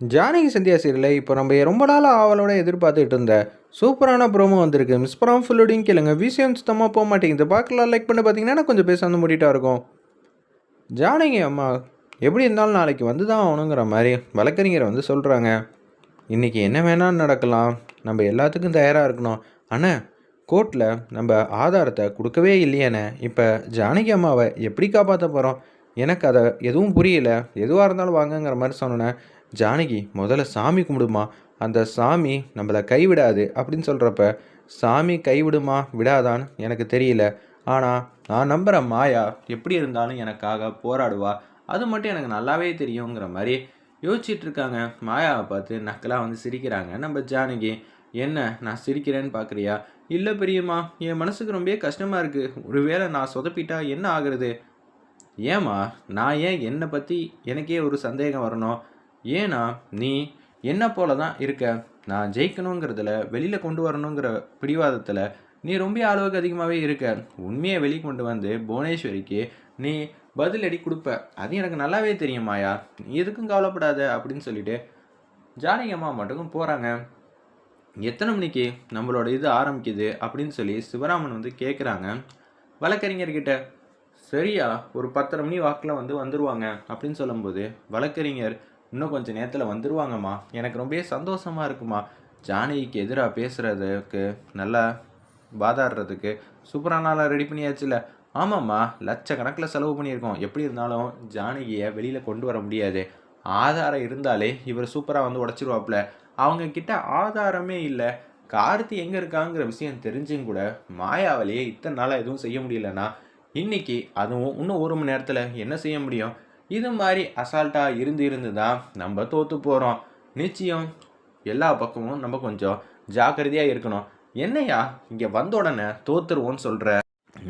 ஜானகி சந்தியா சீரியலை இப்போ நம்ம ரொம்ப நாள் ஆவலோட எதிர்பார்த்துட்டு இருந்த சூப்பரான ப்ரோமோ வந்திருக்கு. மிஸ் படம் ஃபுல்லோடையும் கேளுங்க. விஷயம் சுத்தமாக போக மாட்டேங்குது. பார்க்கலாம் லைக் பண்ணி பார்த்தீங்கன்னா கொஞ்சம் பேச வந்து முடிட்டா இருக்கும். ஜானகி அம்மா எப்படி இருந்தாலும் நாளைக்கு வந்து தான் ஆகணுங்கிற மாதிரி வழக்கறிஞரை வந்து சொல்கிறாங்க இன்றைக்கி என்ன வேணாலும் நடக்கலாம். நம்ம எல்லாத்துக்கும் தயாராக இருக்கணும். ஆனால் கோர்ட்டில் நம்ம ஆதாரத்தை கொடுக்கவே இல்லையேண்ணே இப்போ ஜானகி அம்மாவை எப்படி காப்பாற்ற போகிறோம் எனக்கு அதை எதுவும் புரியல. எதுவாக இருந்தாலும் வாங்கங்கிற மாதிரி சொன்னேன் ஜானகி முதல்ல சாமி கும்பிடுமா? அந்த சாமி நம்மளை கைவிடாது. அப்படின்னு சொல்கிறப்ப சாமி கைவிடுமா? விடாதான்னு எனக்கு தெரியல. ஆனால் நான் நம்புகிற மாயா எப்படி இருந்தாலும் எனக்காக போராடுவா. அது மட்டும் எனக்கு நல்லாவே தெரியுங்கிற மாதிரி யோசிச்சுட்டு இருக்காங்க மாயாவை பார்த்து நக்கலாக வந்து சிரிக்கிறாங்க. நம்ம ஜானகி என்ன நான் சிரிக்கிறேன்னு பார்க்குறியா? இல்லை பெரியம்மா. என் மனசுக்கு ரொம்பவே கஷ்டமாக இருக்குது ஒருவேளை நான் சொதப்பிட்டா என்ன ஆகுறது? ஏம்மா நான் ஏன் என்னை பற்றி எனக்கே ஒரு சந்தேகம் வரணும்? ஏன்னா நீ என்ன போல தான் இருக்க? நான் ஜெயிக்கணுங்கிறதுல வெளியில் கொண்டு வரணுங்கிற பிடிவாதத்தில் நீ ரொம்ப அளவுக்கு அதிகமாகவே இருக்க. உண்மையை வெளி கொண்டு வந்து புவனேஸ்வரிக்கு நீ பதிலடி கொடுப்ப. அது எனக்கு நல்லாவே தெரியுமாயா நீ எதுக்கும் கவலைப்படாத அப்படின்னு சொல்லிட்டு ஜானகி அம்மா மட்டும் போகிறாங்க எத்தனை மணிக்கு நம்மளோட இது ஆரம்பிக்குது அப்படின்னு சொல்லி சிவராமன் வந்து கேட்குறாங்க வழக்கறிஞர்கிட்ட சரியா? ஒரு பத்தரை மணி வாக்கில் வந்து வந்துடுவாங்க அப்படின்னு சொல்லும்போது வழக்கறிஞர் இன்னும் கொஞ்சம் நேரத்தில் வந்துருவாங்கம்மா. எனக்கு ரொம்பவே சந்தோஷமாக இருக்குமா ஜானகிக்கு எதிராக பேசுகிறதுக்கு நல்லா வாதாடுறதுக்கு சூப்பரான நாளாக ரெடி பண்ணியாச்சுல. ஆமாம்மா லட்சக்கணக்கில் செலவு பண்ணியிருக்கோம். எப்படி இருந்தாலும் ஜானகியை வெளியில் கொண்டு வர முடியாது. ஆதாரம் இருந்தாலே இவர் சூப்பராக வந்து உடச்சிருவாப்புல. அவங்க கிட்ட ஆதாரமே இல்லை. கார்த்தி எங்கே இருக்காங்கிற விஷயம் தெரிஞ்சும் கூட மாயாவிலேயே இத்தனை நாளாக எதுவும் செய்ய முடியலன்னா இன்றைக்கி அதுவும் இன்னும் ஒரு மணி நேரத்தில் என்ன செய்ய முடியும்? இது மாதிரி அசால்ட்டாக இருந்து இருந்து தான் நம்ம தோற்று போகிறோம் நிச்சயம் எல்லா பக்கமும் நம்ம கொஞ்சம் ஜாக்கிரதையாக இருக்கணும். என்னையா இங்கே வந்த உடனே தோத்துருவோன்னு சொல்கிற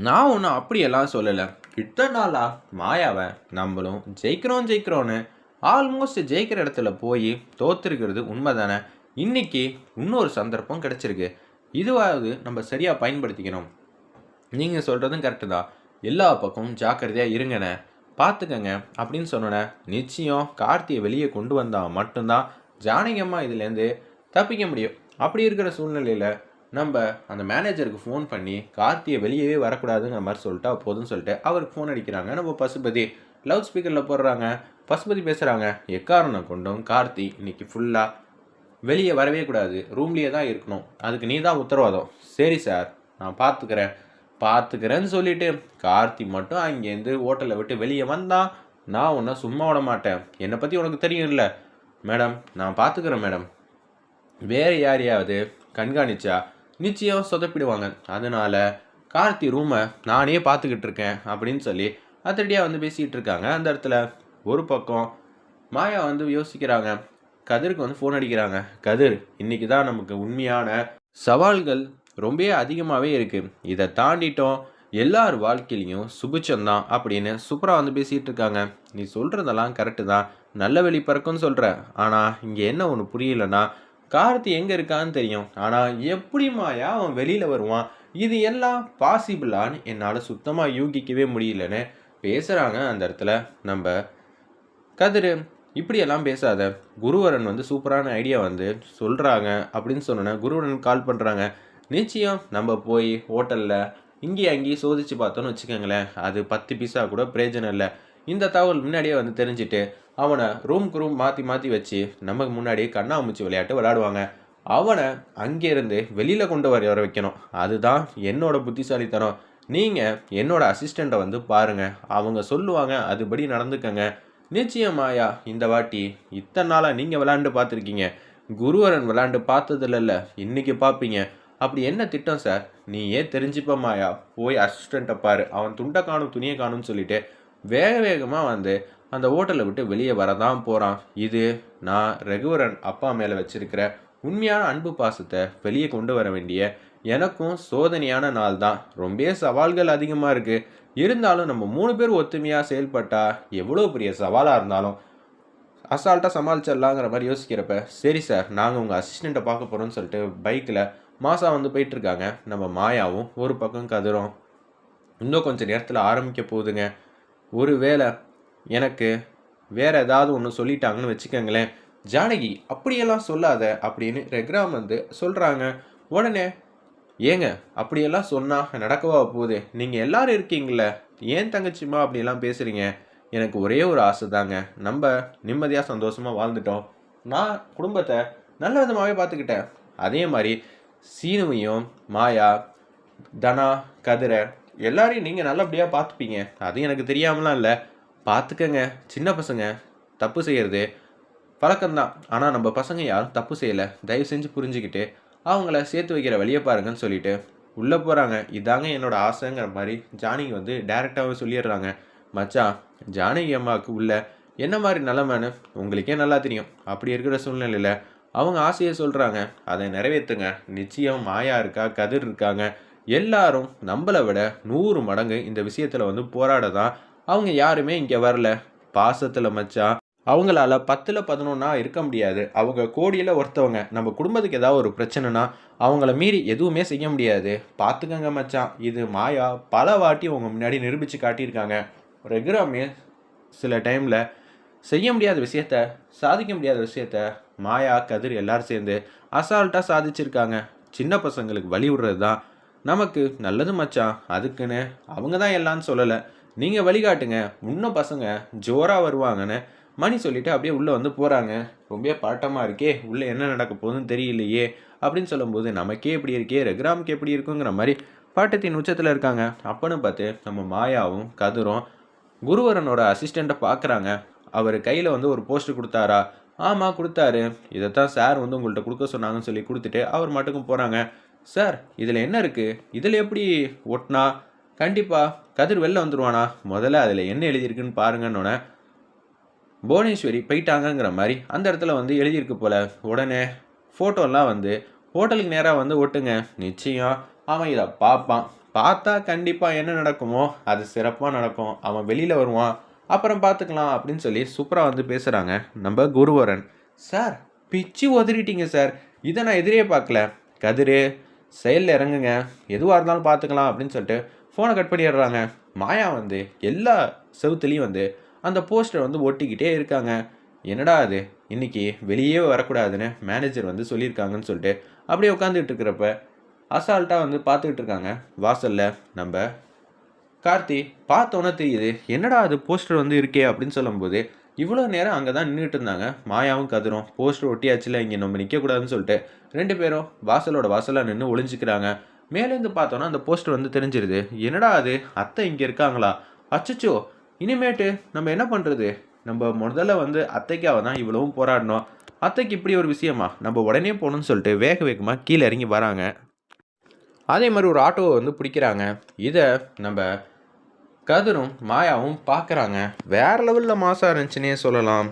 நான் ஒன்றும் அப்படியெல்லாம் சொல்லலை. இத்தனை நாளாக மாயாவை நம்மளும் ஜெயிக்கிறோம் ஜெயிக்கிறோன்னு ஆல்மோஸ்ட் ஜெயிக்கிற இடத்துல போய் தோத்துருக்கிறது உண்மை தானே இன்றைக்கி இன்னொரு சந்தர்ப்பம் கிடச்சிருக்கு. இதுவாவது நம்ம சரியாக பயன்படுத்திக்கணும். நீங்கள் சொல்கிறதும் கரெக்டு தான். எல்லா பக்கமும் ஜாக்கிரதையாக இருங்கண்ணே. பார்த்துக்கங்க அப்படின்னு சொன்னோன்னே நிச்சயம் கார்த்தியை வெளியே கொண்டு வந்தால் மட்டும்தான் ஜானகியம்மா இதுலேருந்து தப்பிக்க முடியும். அப்படி இருக்கிற சூழ்நிலையில் நம்ம அந்த மேனேஜருக்கு ஃபோன் பண்ணி கார்த்தியை வெளியவே வரக்கூடாதுங்கிற மாதிரி சொல்லிட்டா போதும்னு சொல்லிட்டு அவருக்கு ஃபோன் அடிக்கிறாங்க. நம்ம பசுபதி லவுட் ஸ்பீக்கரில் போடுறாங்க. பசுபதி பேசுகிறாங்க எக்காரணம் கொண்டும் கார்த்தி இன்னைக்கு ஃபுல்லாக வெளியே வரவே கூடாது. ரூம்லேயே தான் இருக்கணும். அதுக்கு நீ தான் உத்தரவாதம். சரி சார் நான் பார்த்துக்கிறேன் பார்த்துக்கிறேன்னு சொல்லிட்டு கார்த்தி மட்டும் அங்கேருந்து ஹோட்டலை விட்டு வெளியே வந்தான் நான் உன்னை சும்மா விட மாட்டேன். என்னை பற்றி உனக்கு தெரியும்ல. மேடம் நான் பார்த்துக்கிறேன் மேடம். வேறு யாரையாவது கண்காணிச்சா நிச்சயம் சொதப்பிடுவாங்க. அதனால கார்த்தி ரூமை நானே பார்த்துக்கிட்டு இருக்கேன் அப்படின்னு சொல்லி அத்தடியாக வந்து பேசிகிட்டு இருக்காங்க. அந்த இடத்துல ஒரு பக்கம் மாயா வந்து யோசிக்கிறாங்க. கதிருக்கு வந்து ஃபோன் அடிக்கிறாங்க. கதிர் இன்றைக்கி தான் நமக்கு உண்மையான சவால்கள் ரொம்பவே அதிகமாகவே இருக்குது இதை தாண்டிட்டோம். எல்லார் வாழ்க்கையிலையும் சுபிச்சந்தான் அப்படின்னு சூப்பராக வந்து பேசிகிட்டு இருக்காங்க. நீ சொல்கிறதெல்லாம் கரெக்டு தான். நல்ல வெளி பிறக்கும்னு சொல்கிற ஆனால் இங்கே என்ன ஒன்று புரியலன்னா கார்த்தி எங்கே இருக்கான்னு தெரியும். ஆனால் எப்படிமாயா அவன் வெளியில் வருவான்? இது எல்லாம் பாசிபிளான்னு என்னால் சுத்தமாக யூகிக்கவே முடியலன்னு பேசுகிறாங்க அந்த இடத்துல. நம்ம கதிர் இப்படியெல்லாம் பேசாத. குருவரன் வந்து சூப்பரான ஐடியா வந்து சொல்கிறாங்க அப்படின்னு சொன்னோன்னே குருவரன் கால் பண்ணுறாங்க நிச்சயம் நம்ம போய் ஹோட்டலில் இங்கேயும் அங்கேயும் சோதிச்சு பார்த்தோன்னு வச்சுக்கோங்களேன். அது பத்து பீஸா கூட பிரயோஜனம் இல்லை. இந்த தகவல் முன்னாடியே வந்து தெரிஞ்சுட்டு அவனை ரூம்க்கு ரூம் மாற்றி மாற்றி வச்சு நமக்கு முன்னாடியே கண்ணாமூச்சி விளையாட்டு விளையாடுவாங்க அவனை அங்கேருந்து வெளியில் கொண்டு வர வர வைக்கணும். அதுதான் என்னோட புத்திசாலித்தனம். நீங்கள் என்னோட அசிஸ்டண்ட்டை வந்து பாருங்கள் அவங்க சொல்லுவாங்க அதுபடி நடந்துக்கங்க. நிச்சயமாயா இந்த வாட்டி இத்தனை நாளாக நீங்கள் விளாண்டு பார்த்துருக்கீங்க. குருவரன் விளாண்டு பார்த்ததில்ல இன்றைக்கி பார்ப்பீங்க. அப்படி என்ன திட்டம் சார் நீ ஏன் தெரிஞ்சுப்ப மாயா போய் அசிஸ்டண்ட்டை பாரு. அவன் துண்டை காணும் துணியை காணும்னு சொல்லிட்டு வேக வேகமாக வந்து அந்த ஹோட்டலை விட்டு வெளியே வரதான் போகிறான் இது நான் ரகுவரன் அப்பா மேலே வச்சிருக்கிற உண்மையான அன்பு பாசத்தை வெளியே கொண்டு வர வேண்டிய எனக்கும் சோதனையான நாள் தான். ரொம்ப சவால்கள் அதிகமாக இருக்குது இருந்தாலும் நம்ம மூணு பேர் ஒத்துமையாக செயல்பட்டால் எவ்வளோ பெரிய சவாலாக இருந்தாலும் அசால்ட்டாக சமாளிச்சிடலாங்கிற மாதிரி யோசிக்கிறப்ப சரி சார் நாங்கள் உங்கள் அசிஸ்டண்ட்டை பார்க்க போகிறோம்னு சொல்லிட்டு பைக்கில் மாசா வந்து போயிட்டுருக்காங்க. நம்ம மாயாவும் ஒரு பக்கம் கதிரும். இன்னும் கொஞ்சம் நேரத்தில் ஆரம்பிக்க போகுதுங்க. ஒரு வேளை எனக்கு வேறு ஏதாவது ஒன்று சொல்லிட்டாங்கன்னு வச்சுக்கோங்களேன். ஜானகி அப்படியெல்லாம் சொல்லாத அப்படின்னு ரெக்ராம் வந்து சொல்கிறாங்க உடனே ஏங்க அப்படியெல்லாம் சொன்னால் நடக்கவா போகுது? நீங்கள் எல்லாரும் இருக்கீங்களே ஏன் தங்கச்சிம்மா அப்படியெல்லாம் பேசுகிறீங்க எனக்கு ஒரே ஒரு ஆசை தாங்க நம்ம நிம்மதியாக சந்தோஷமாக வாழ்ந்துட்டோம். நான் குடும்பத்தை நல்ல விதமாகவே பார்த்துக்கிட்டேன். அதே மாதிரி சீனுவையும் மாயா தனா கதிரை எல்லாரையும் நீங்கள் நல்லபடியாக பார்த்துப்பீங்க. அது எனக்கு தெரியாமலாம் இல்லை. பார்த்துக்கங்க. சின்ன பசங்க. தப்பு செய்கிறது பழக்கம்தான். ஆனால் நம்ம பசங்க யாரும் தப்பு செய்யலை. தயவு செஞ்சு புரிஞ்சுக்கிட்டு அவங்கள சேர்த்து வைக்கிற வழியை பாருங்கன்னு சொல்லிட்டு உள்ளே போகிறாங்க இதாங்க என்னோடய ஆசைங்கிற மாதிரி ஜானகி வந்து டேரெக்டாகவே சொல்லிடுறாங்க. மச்சான் ஜானகி அம்மாவுக்கு உள்ள என்ன மாதிரி நிலமைன்னு உங்களுக்கே நல்லா தெரியும். அப்படி இருக்கிற சூழ்நிலையில் அவங்க ஆசையை சொல்கிறாங்க அதை நிறைவேற்றுங்க நிச்சயம் மாயா இருக்கா கதிர் இருக்காங்க. எல்லாரும் நம்மளை விட நூறு மடங்கு இந்த விஷயத்தில் வந்து போராட தான் அவங்க யாருமே இங்கே வரல. பாசத்தில் மச்சான். அவங்களால பத்தில் பதினொன்னா இருக்க முடியாது. அவங்க கோடியில் ஒருத்தவங்க. நம்ம குடும்பத்துக்கு ஏதாவது ஒரு பிரச்சனைனா அவங்கள மீறி எதுவுமே செய்ய முடியாது. பார்த்துக்கங்க மச்சான். இது மாயா பல வாட்டி அவங்க முன்னாடி நிரூபித்து காட்டியிருக்காங்க. ரெகுராமே சில டைமில் செய்ய முடியாத விஷயத்த சாதிக்க முடியாத விஷயத்த மாயா கதிர் எல்லாரும் சேர்ந்து அசால்ட்டாக சாதிச்சிருக்காங்க. சின்ன பசங்களுக்கு வழி விடுறது தான் நமக்கு நல்லது மச்சான் அதுக்குன்னு அவங்க தான் எல்லாம்னு சொல்லலை. நீங்கள் வழிகாட்டுங்க இன்னும் பசங்க ஜோராக வருவாங்கன்னு மணி சொல்லிட்டு அப்படியே உள்ளே வந்து போகிறாங்க ரொம்ப பாட்டமாக இருக்கே உள்ளே என்ன நடக்க போகுதுன்னு தெரியலையே அப்படின்னு சொல்லும்போது நமக்கே எப்படி இருக்கே ரகுராமுக்கு எப்படி இருக்குங்கிற மாதிரி பாட்டத்தின் உச்சத்தில் இருக்காங்க. அப்பன்னு பார்த்து நம்ம மாயாவும் கதிரும் குருவரனோட அசிஸ்டண்ட்டை பார்க்குறாங்க அவர் கையில் வந்து ஒரு போஸ்ட் கொடுத்தாரா? ஆமாம் கொடுத்தாரு. இதைத்தான் சார் வந்து உங்கள்கிட்ட கொடுக்க சொன்னாங்கன்னு சொல்லி கொடுத்துட்டு அவர் மட்டுக்கும் போகிறாங்க சார் இதில் என்ன இருக்குது இதில் எப்படி ஒட்டினா? கண்டிப்பாக கதிர் வெளில வந்துடுவானா முதல்ல அதில் என்ன எழுதியிருக்குன்னு பாருங்கன்னொன்னே புவனேஸ்வரி போயிட்டாங்கங்கிற மாதிரி அந்த இடத்துல வந்து எழுதியிருக்கு போல். உடனே ஃபோட்டோலாம் வந்து ஹோட்டலுக்கு நேராக வந்து ஒட்டுங்க. நிச்சயம் அவன் இதை பார்ப்பான். பார்த்தா கண்டிப்பாக என்ன நடக்குமோ? அது சிறப்பாக நடக்கும். அவன் வெளியில் வருவான். அப்புறம் பார்த்துக்கலாம் அப்படின்னு சொல்லி சூப்பராக வந்து பேசுகிறாங்க நம்ம குருவரன். சார் பிச்சு உதறிட்டீங்க சார். இதை நான் எதிரே பார்க்கல கதிரு செயலில் இறங்குங்க. எதுவாக இருந்தாலும் பார்த்துக்கலாம் அப்படின்னு சொல்லிட்டு ஃபோனை கட் பண்ணிடுறாங்க. மாயா வந்து எல்லா செவுத்துலேயும் வந்து அந்த போஸ்டர் வந்து ஒட்டிக்கிட்டே இருக்காங்க. என்னடா அது இன்னைக்கு வெளியே வரக்கூடாதுன்னு மேனேஜர் வந்து சொல்லியிருக்காங்கன்னு சொல்லிட்டு அப்படியே உட்காந்துக்கிட்டு இருக்கிறப்ப அசால்ட்டாக வந்து பார்த்துக்கிட்டு இருக்காங்க. வாசலில் நம்ம கார்த்தி பார்த்தோன்னே தெரியுது என்னடா அது போஸ்டர் வந்து இருக்கே அப்படின்னு சொல்லும்போது இவ்வளோ நேரம் அங்கே தான் நின்றுட்டு இருந்தாங்க. மாயாவும் கதிரும் போஸ்டர் ஒட்டியாச்சுல இங்கே நம்ம நிற்கக்கூடாதுன்னு சொல்லிட்டு ரெண்டு பேரும் வாசலோட வாசலாக நின்று ஒளிஞ்சிக்கிறாங்க. மேலேருந்து பார்த்தோன்னா அந்த போஸ்டர் வந்து தெரிஞ்சிருது. என்னடா அது? அத்தை இங்கே இருக்காங்களா? அச்சச்சோ! இனிமேட்டு நம்ம என்ன பண்ணுறது நம்ம முதல்ல வந்து அத்தைக்காக தான் இவ்வளவும் போராடணும். அத்தைக்கு இப்படி ஒரு விஷயமா? நம்ம உடனே போகணும்னு சொல்லிட்டு வேக வேகமாக கீழே இறங்கி வராங்க. அதே மாதிரி ஒரு ஆட்டோவை வந்து பிடிக்கிறாங்க. இதை நம்ம கதிரும் மாயாவும் பார்க்குறாங்க. வேற லெவலில் மாசாக இருந்துச்சுன்னே சொல்லலாம்.